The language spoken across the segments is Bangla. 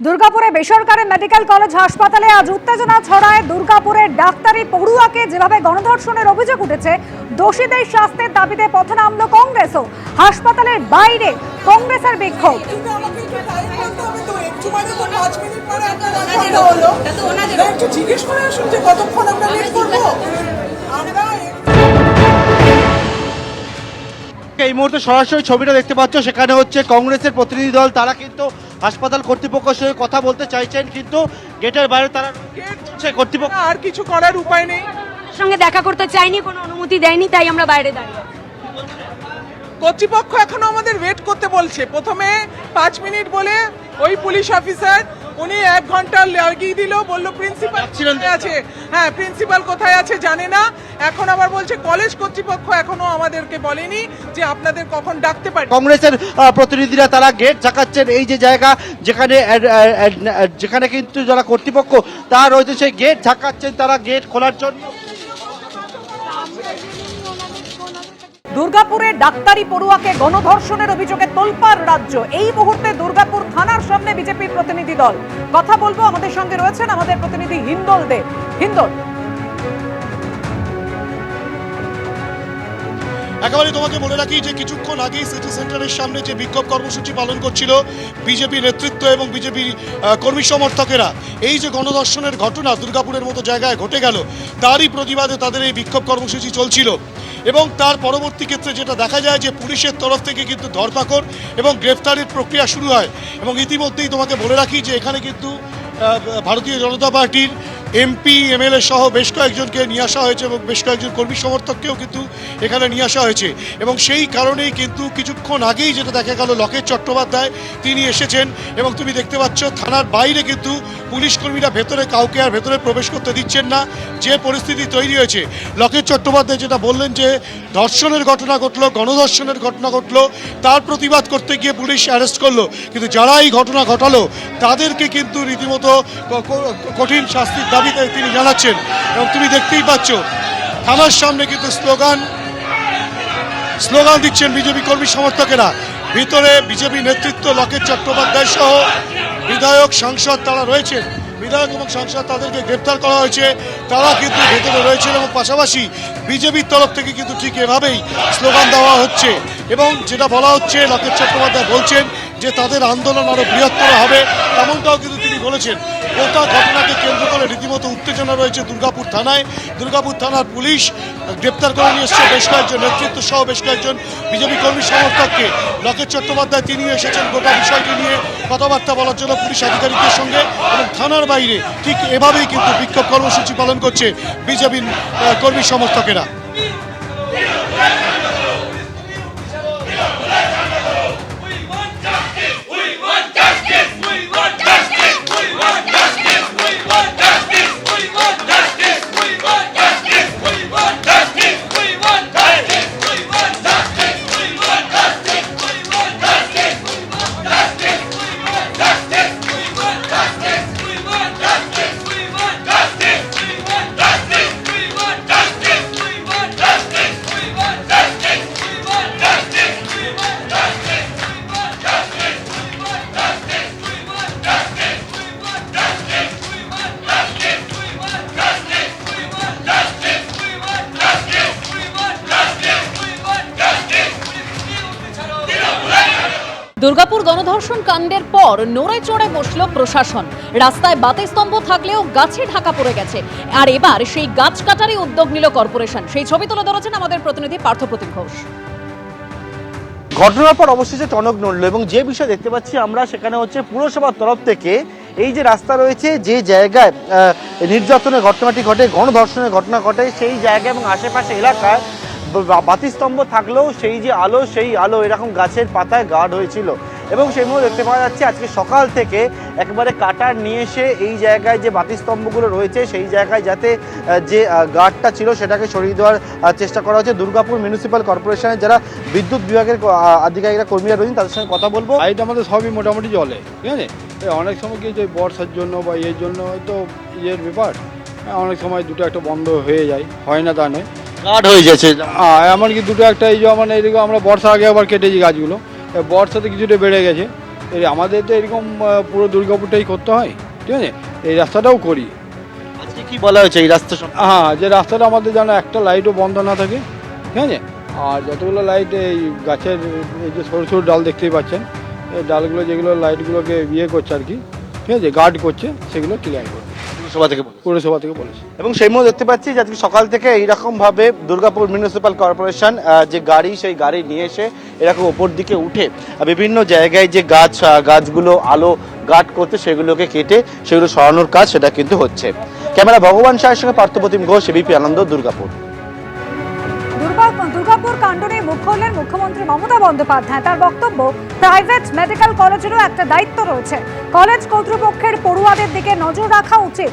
দুর্গাপুরে বেসরকারি মেডিকেল কলেজ হাসপাতালে আজ উত্তেজনা ছড়ায় দুর্গাপুরের ডাক্তারি পড়ুয়াকে যেভাবে গণধর্ষণের অভিযোগ উঠেছে দোষীদের শাস্তির দাবিতে পথে নামল কংগ্রেসও হাসপাতালের বাইরে কংগ্রেসের বিক্ষোভ জিজ্ঞেস করে আসুন যে কতক্ষণ আমরা wait করব? এই মুহূর্তে সরাসরি ছবিটা দেখতে পাচ্ছ। সেখানে হচ্ছে কংগ্রেসের প্রতিনিধি দল তারা কিন্তু হাসপাতাল কর্তৃপক্ষের সঙ্গে কথা বলতে চাইছেন কিন্তু গেটের বাইরে তারা কর্তৃপক্ষ আর কিছু করার উপায় নেই। সঙ্গে দেখা করতে চাইনি কোনো অনুমতি দেয়নি তাই আমরা বাইরে দাঁড়িয়ে আছি। কর্তৃপক্ষ এখনও আমাদের ওয়েট করতে বলছে। প্রথমে পাঁচ মিনিট বলে ওই পুলিশ অফিসার উনি এক ঘণ্টা লাগিয়ে দিল বলল প্রিন্সিপাল কোথায় আছে? হ্যাঁ প্রিন্সিপাল কোথায় আছে জানে না। এখন আবার বলছে কলেজ কর্তৃপক্ষ এখনও আমাদেরকে বলেনি যে আপনাদের কখন ডাকতে পারে কংগ্রেসের প্রতিনিধিরা তারা গেট চাকাচ্ছেন এই যে জায়গা যেখানে যেখানে কিন্তু যারা কর্তৃপক্ষ তারা রয়েছে সেই গেট ঝাঁকাচ্ছেন তারা গেট খোলার জন্য। দুর্গাপুরে ডাক্তারি পড়ুয়াকে গণধর্ষণের অভিযোগে তোলপাড় রাজ্য। এই মুহূর্তে দুর্গাপুর থানার সামনে বিজেপির প্রতিনিধি দল। কথা বলব আমাদের সঙ্গে রয়েছেন আমাদের প্রতিনিধি হিন্দল দে। হিন্দল একেবারে তোমাকে বলে রাখি যে কিছুক্ষণ আগেই সিটি সেন্টারের সামনে যে বিক্ষোভ কর্মসূচি পালন করছিল বিজেপি নেতৃত্ব এবং বিজেপি কর্মী সমর্থকেরা, এই যে গণধর্ষণের ঘটনা দুর্গাপুরের মতো জায়গায় ঘটে গেল, তারই প্রতিবাদে তাদের এই বিক্ষোভ কর্মসূচি চলছিল। এবং তার পরবর্তী ক্ষেত্রে যেটা দেখা যায় যে পুলিশের তরফ থেকে কিন্তু ধরপাকড় এবং গ্রেফতারের প্রক্রিয়া শুরু হয়। এবং ইতিমধ্যেই তোমাকে বলে রাখি যে এখানে কিন্তু ভারতীয় জনতা পার্টির এমপি, এমএলএ সহ বেশ কয়েকজনকে নিয়ে আসা হয়েছে এবং বেশ কয়েকজন কর্মী সমর্থককেও কিন্তু এখানে নিয়ে আসা হয়েছে। এবং সেই কারণেই কিন্তু কিছুক্ষণ আগেই যেটা দেখা গেল, লকেট চট্টোপাধ্যায় তিনি এসেছেন এবং তুমি দেখতে পাচ্ছ থানার বাইরে কিন্তু পুলিশ কর্মীরা ভেতরে কাউকে আর ভেতরে প্রবেশ করতে দিচ্ছেন না, যে পরিস্থিতি তৈরি হয়েছে। লকেট চট্টোপাধ্যায় যেটা বললেন যে, ধর্ষণের ঘটনা ঘটলো, গণধর্ষণের ঘটনা ঘটলো, তার প্রতিবাদ করতে গিয়ে পুলিশ অ্যারেস্ট করল। কিন্তু যারা এই ঘটনা ঘটালো, তাদেরকে কিন্তু রীতিমতো কঠিন শাস্তির দাবিতে তিনি জানাচ্ছেন এবং তুমি দেখতেই পাচ্ছ, থানার সামনে কিন্তু স্লোগান স্লোগান দিচ্ছেন বিজেপি কর্মী সমর্থকেরা। ভিতরে বিজেপি নেতৃত্ব লকেট চট্টোপাধ্যায় সহ বিধায়ক, সাংসদ তারা রয়েছেন। বিধায়ক এবং সাংসদ তাদেরকে গ্রেপ্তার করা হয়েছে। তারা কিন্তু ভেতরে রয়েছেন এবং পাশাপাশি বিজেপির তরফ থেকে কিন্তু ঠিক এভাবেই স্লোগান দেওয়া হচ্ছে। এবং যেটা বলা হচ্ছে, লকেট চট্টোপাধ্যায় বলছেন যে তাদের আন্দোলন আরও বৃহত্তর হবে, এমনটাও কিন্তু তিনি বলেছেন। গোটা ঘটনাকে কেন্দ্র করে রীতিমতো উত্তেজনা রয়েছে দুর্গাপুর থানায়। দুর্গাপুর থানার পুলিশ গ্রেপ্তার করে নিয়ে এসছে বেশ কয়েকজন নেতৃত্ব সহ বেশ কয়েকজন বিজেপি কর্মী সমর্থককে। লকেট চট্টোপাধ্যায় তিনিও এসেছেন গোটা বিষয়টি নিয়ে কথাবার্তা বলার জন্য পুলিশ আধিকারিকদের সঙ্গে এবং থানার বাইরে ঠিক এভাবেই কিন্তু বিক্ষোভ কর্মসূচি পালন করছে বিজেপির কর্মী সমর্থকেরা। গণধর্ষণ কাণ্ডের পর নড়ে চড়ে বসল প্রশাসন। রাস্তায় বাতিস্তম্ভ থাকলেও গাছে ঢাকা পড়ে গেছে। আর এবার সেই গাছ কাটারই উদ্যোগ নিল কর্পোরেশন। সেই ছবি তুলে ধরেছেন আমাদের প্রতিনিধি পার্থপ্রতিম ঘোষ। ঘটনার পর অবশেষে টনক নড়লো এবং যে বিষয় দেখতে পাচ্ছি আমরা সেখানে হচ্ছে পুরসভার তরফ থেকে এই যে রাস্তা রয়েছে, যে জায়গায় নির্যাতনের ঘটনাটি ঘটে, গণধর্ষণের ঘটনা ঘটে, সেই জায়গা এবং আশেপাশে এলাকায় বাতিস্তম্ভ থাকলেও সেই যে আলো, সেই আলো এরকম গাছের পাতায় গার্ড হয়েছিল। এবং সেই মুহূর্তে দেখতে পাওয়া যাচ্ছে আজকে সকাল থেকে একবারে কাটার নিয়ে এসে এই জায়গায় যে বাতিস্তম্ভগুলো রয়েছে সেই জায়গায় যাতে যে গার্ডটা ছিল সেটাকে সরিয়ে দেওয়ার চেষ্টা করা হচ্ছে। দুর্গাপুর মিউনিসিপ্যাল কর্পোরেশনের যারা বিদ্যুৎ বিভাগের আধিকারিকরা কর্মীরা রয়েছেন তাদের সঙ্গে কথা বলব। লাইট আমাদের সবই মোটামুটি জ্বলে ঠিক আছে? অনেক সময় কি যে বর্ষার জন্য বা এর জন্য হয়তো ইয়ের ব্যাপার। হ্যাঁ, অনেক সময় দুটো একটা বন্ধ হয়ে যায় হয় না তা নয়। গার্ড হয়ে যাচ্ছে এমনকি দুটো একটা এই যে মানে এদিকে আমরা বর্ষা আগে আবার কেটেছি গাছগুলো। বর্ষাতে কিছুটা বেড়ে গেছে। এই আমাদের তো এরকম পুরো দুর্গাপুরটাই করতে হয় ঠিক আছে? এই রাস্তাটাও করি। আজকে কি বলা হয়েছে এই রাস্তা হ্যাঁ যে রাস্তাটা আমাদের যেন একটা লাইটও বন্ধ না থাকে ঠিক আছে? আর যতগুলো লাইট এই গাছের এই যে সরু সরু ডাল দেখতেই পাচ্ছেন এই ডালগুলো যেগুলো লাইটগুলোকে ইয়ে করছে আর কি ঠিক আছে? গার্ড করছে সেগুলো ক্লিয়ার করবে পুরসভা থেকে বলেছে। পৌরসভা থেকে বলেছে। এবং সেই মতো দেখতে পাচ্ছি যে আজকে সকাল থেকে এইরকম ভাবে দুর্গাপুর মিউনিসিপ্যাল কর্পোরেশন যে গাড়ি সেই গাড়ি নিয়ে এসে এরকম ওপর দিকে উঠে বিভিন্ন জায়গায় যে গাছ গাছগুলো আলো গার্ড করতে সেগুলোকে কেটে সেগুলো সরানোর কাজ সেটা কিন্তু হচ্ছে। ক্যামেরা ভগবান শাহের সঙ্গে পার্থপ্রতিম ঘোষ এবিপি আনন্দ দুর্গাপুর। হলেন মুখ্যমন্ত্রী মমতা বন্দ্যোপাধ্যায়। তার বক্তব্য প্রাইভেট মেডিকেল কলেজেরও একটা দায়িত্ব রয়েছে। কলেজ কর্তৃপক্ষের পড়ুয়াদের দিকে নজর রাখা উচিত।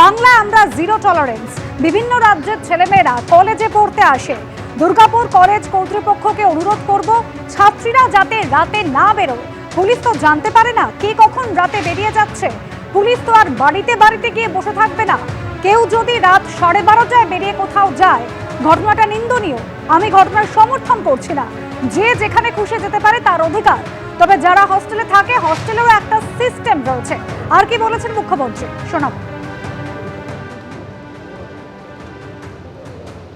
বাংলায় আমরা জিরো টলারেন্স বিভিন্ন রাজ্যের ছেলেমেয়েরা কলেজে পড়তে আসে। দুর্গাপুর কলেজ কর্তৃপক্ষকে অনুরোধ করব, ছাত্রীরা যাতে রাতে না বেরোয়। পুলিশ তো জানতে পারে না কে কখন রাতে বেরিয়ে যাচ্ছে। পুলিশ তো আর বাড়িতে বাড়িতে গিয়ে বসে থাকবে না। কেউ যদি রাত সাড়ে বারোটায় বেরিয়ে কোথাও যায় ঘটনাটা নিন্দনীয় আমি ঘটনার সমর্থন করছি না যে যেখানে খুশি যেতে পারে তার অধিকার তবে যারা হস্টেলে থাকে হস্টেলেও একটা সিস্টেম রয়েছে আর কি বলেছেন মুখ্যমন্ত্রী শোনাবো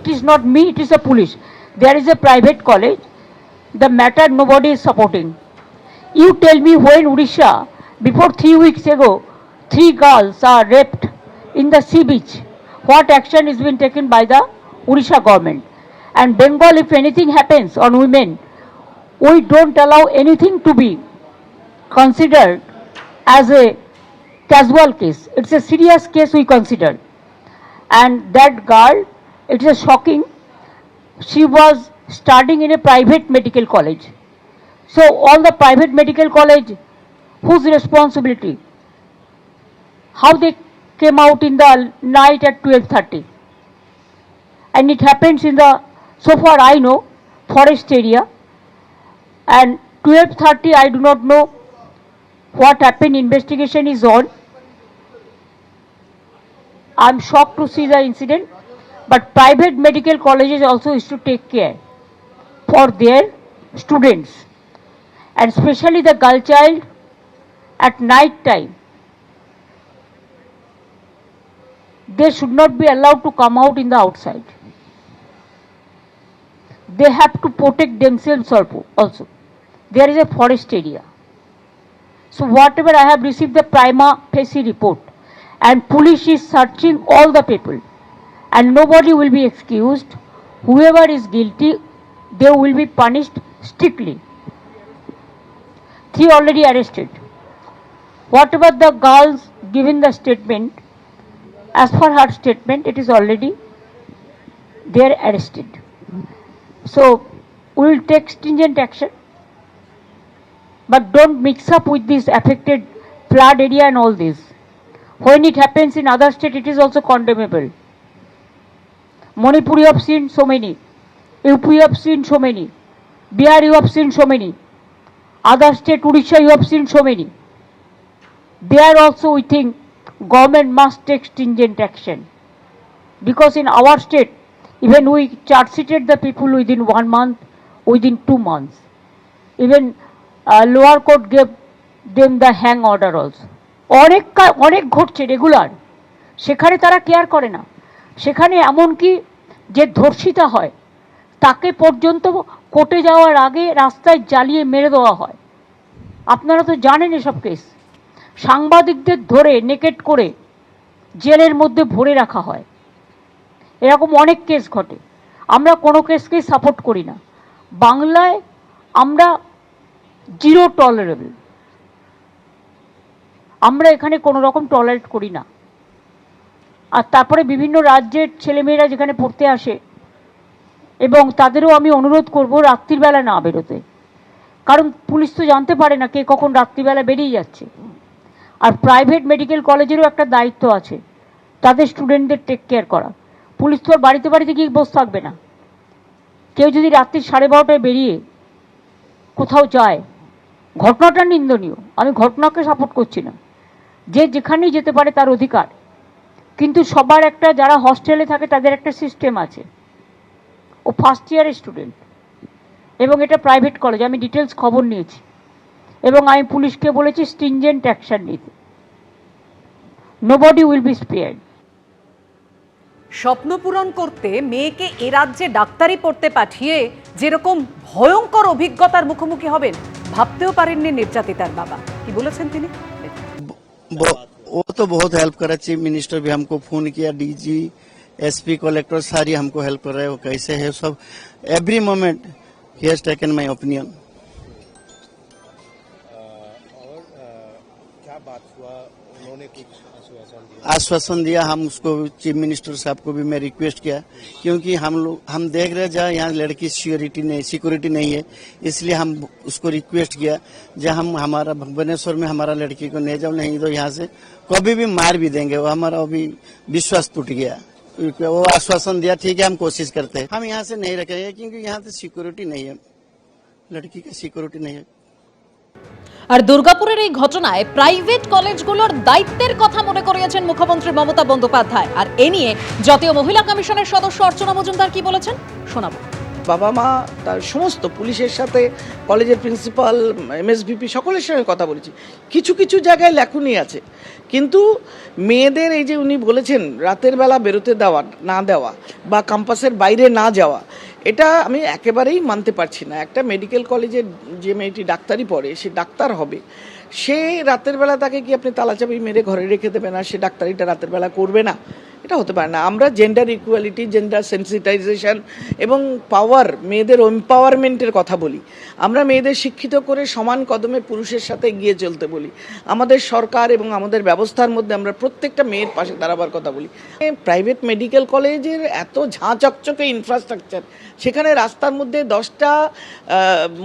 it is not me, it is the police. There is a private college. The matter nobody is supporting. You tell me when Odisha, before three weeks ago, three girls are raped in the sea beach. What action is being taken by the Odisha government? And Bengal, if anything happens on women, we don't allow anything to be considered as a casual case. It's a serious case we consider and that girl it is shocking. She was studying in a private medical college. So all the private medical college whose responsibility? How they came out in the night at 12:30 and it happens in the so far i know forest area. And 12:30 i do not know what happened. Investigation is on. I'm shocked to see the incident, but private medical colleges also used to take care for their students, and especially the girl child at night time. They should not be allowed to come out in the outside. They have to protect themselves also. There is a forest area. So whatever I have received the prima facie report, and police is searching all the people and nobody will be excused whoever is guilty they will be punished strictly three already arrested whatever the girls given the statement as for her statement it is already they are arrested so we will take stringent action but don't mix up with this affected flood area and all this when it happens in other state it is also condemnable manipur you have seen so many up you have seen so many bihar you have seen so many other state odisha you have seen so many there also we think government must take stringent action because in our state even we charge sheeted the people within one month within two months. Even uh, lower court gave them the hang order also. অনেক অনেক ঘটছে রেগুলার সেখানে তারা কেয়ার করে না। সেখানে এমনকি যে ধর্ষিতা হয় তাকে পর্যন্ত কোর্টে যাওয়ার আগে রাস্তায় জ্বালিয়ে মেরে দেওয়া হয়। আপনারা তো জানেন এসব কেস সাংবাদিকদের ধরে নেকেট করে জেলের মধ্যে ভরে রাখা হয়। এরকম অনেক কেস ঘটে। আমরা কোনো কেসকেই সাপোর্ট করি না। বাংলায় আমরা জিরো টলারেবল আমরা এখানে কোনো রকম টলারেট করি না। আর তারপরে বিভিন্ন রাজ্যের ছেলেমেয়েরা যেখানে পড়তে আসে, এবং তাদেরও আমি অনুরোধ করব রাত্রিবেলা না বেরোতে। কারণ পুলিশ তো জানতে পারে না কে কখন রাত্রিবেলা বেরিয়ে যাচ্ছে। আর প্রাইভেট মেডিকেল কলেজেরও একটা দায়িত্ব আছে। তাদের স্টুডেন্টদের টেক কেয়ার করা। পুলিশ তো বাড়িতে বাড়িতে গিয়ে বসে থাকবে না। কেউ যদি রাত্রি সাড়ে বারোটায় বেরিয়ে কোথাও যায়, ঘটনাটা নিন্দনীয়। আমি ঘটনাকে সাপোর্ট করছি না। যে যেখানেই যেতে পারে তার অধিকার। কিন্তু সবার একটা যারা হস্টেলে থাকে তাদের একটা সিস্টেম আছে। ও ফার্স্ট ইয়ারের স্টুডেন্ট এবং এটা প্রাইভেট কলেজ আমি ডিটেলস খবর নিয়েছি। এবং আমি পুলিশকে বলেছি স্ট্রিনজেন্ট অ্যাকশন নিতে। নোবডি উইল বি স্পেয়ার্ড স্বপ্ন পূরণ করতে মেয়েকে এ রাজ্যে ডাক্তারি পড়তে পাঠিয়ে যেরকম ভয়ঙ্কর অভিজ্ঞতার মুখোমুখি হবেন ভাবতেও পারেননি নির্যাতিতার বাবা কি বলেছেন তিনি वो वो तो बहुत हेल्प करा चीफ मिनिस्टर भी हमको फोन किया डीजी एसपी कलेक्टर सारी हमको हेल्प कर रहे हैं वो कैसे है सब every moment he has taken my opinion आश्वासन दिया, हम उसको चीफ मिनिस्टर साहब को भी मैं रिक्वेस्ट किया, क्योंकि हम लोग, हम देख रहे जहाँ यहाँ लड़की सिक्योरिटी नहीं सिक्योरिटी नहीं है, इसलिए हम उसको रिक्वेस्ट किया, जहाँ हम, हमारा भुवनेश्वर में हमारा लड़की को नहीं जाओ, नहीं तो यहाँ से कभी भी मार भी देंगे, वो हमारा अभी विश्वास टूट गया। वो आश्वासन दिया, ठीक है, हम कोशिश करते हैं। हम यहाँ से नहीं रखेंगे, क्योंकि यहाँ से सिक्योरिटी नहीं है। लड़की की सिक्योरिटी नहीं है। আর দুর্গাপুরের এই ঘটনায় প্রাইভেট কলেজগুলোর দায়িত্বের কথা মনে করিয়েছেন মুখ্যমন্ত্রী মমতা বন্দ্যোপাধ্যায়। আর এ নিয়ে জাতীয় মহিলা কমিশনের সদস্য অর্চনা মজুমদার কি বলেছেন? শোনাবো। বাবা মা, তার সমস্ত পুলিশের সাথে কলেজের প্রিন্সিপাল এমএসভিপি সকলের সঙ্গে কথা বলেছি। কিছু কিছু জায়গায় লেখুনি আছে। কিন্তু মেয়েদের এই যে উনি বলেছেন, রাতের বেলা বেরোতে দেওয়া, না দেওয়া, বা ক্যাম্পাসের বাইরে না যাওয়া এটা আমি একেবারেই মানতে পারছি না। একটা মেডিকেল কলেজে যে মেয়েটি ডাক্তারি পড়ে, সে ডাক্তার হবে। সে রাতের বেলা তাকে কি আপনি তালাচাবি মেরে ঘরে রেখে দেবে না সে ডাক্তারিটা রাতের বেলা করবে না। এটা হতে পারে না। আমরা জেন্ডার ইকুয়ালিটি জেন্ডার সেন্সিটাইজেশন এবং পাওয়ার মেয়েদের এম্পাওয়ারমেন্টের কথা বলি। আমরা মেয়েদের শিক্ষিত করে সমান কদমে পুরুষের সাথে এগিয়ে চলতে বলি। আমাদের সরকার এবং আমাদের ব্যবস্থার মধ্যে আমরা প্রত্যেকটা মেয়ের পাশে দাঁড়াবার কথা বলি। প্রাইভেট মেডিকেল কলেজের এত ঝাঁ চকচকে ইনফ্রাস্ট্রাকচার সেখানে রাস্তার মধ্যে দশটা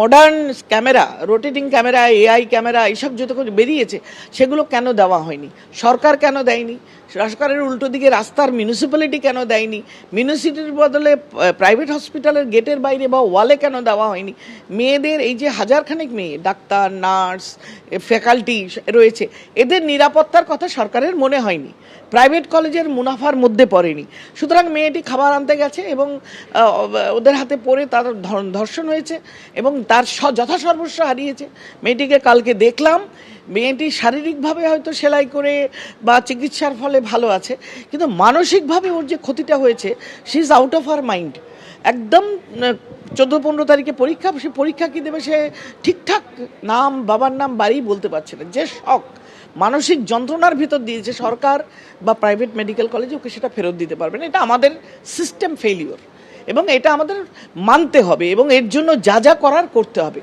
modern camera rotating camera AI camera এইসব যত বেরিয়েছে, সেগুলো কেন দেওয়া হয়নি? সরকার কেন দেয়নি? সরকারের উল্টো দিকে রাস্তার মিউনিসিপ্যালিটি কেন দেয়নি? মিউনিসিপ্যালিটির বদলে প্রাইভেট হসপিটালের গেটের বাইরে বা ওয়ালে কেন দেওয়া হয়নি? মেয়েদের এই যে হাজারখানেক মেয়ে, ডাক্তার, নার্স ফ্যাকাল্টি রয়েছে, এদের নিরাপত্তার কথা সরকারের মনে হয়নি। প্রাইভেট কলেজের মুনাফার মধ্যে পড়েনি। সুতরাং মেয়েটি খাবার আনতে গেছে এবং ওদের হাতে পড়ে তার ধর্ষণ হয়েছে এবং তার যথাসর্বস্ব হারিয়েছে। মেয়েটিকে কালকে দেখলাম মেয়েটি শারীরিকভাবে হয়তো সেলাই করে বা চিকিৎসার ফলে ভালো আছে, কিন্তু মানসিকভাবে ওর যে ক্ষতিটা হয়েছে she is out of her mind একদম চোদ্দ পনেরো তারিখে পরীক্ষা, সে পরীক্ষা কী দেবে সে ঠিকঠাক নাম, বাবার নাম বাড়ি বলতে পারছে না। যে শখ, মানসিক যন্ত্রণার ভিতর দিয়েছে সরকার বা প্রাইভেট মেডিকেল কলেজে ওকে সেটা ফেরত দিতে পারবে না, এটা আমাদের সিস্টেম ফেলিওর এবং এটা আমাদের মানতে হবে এবং এর জন্য যা যা করার করতে হবে।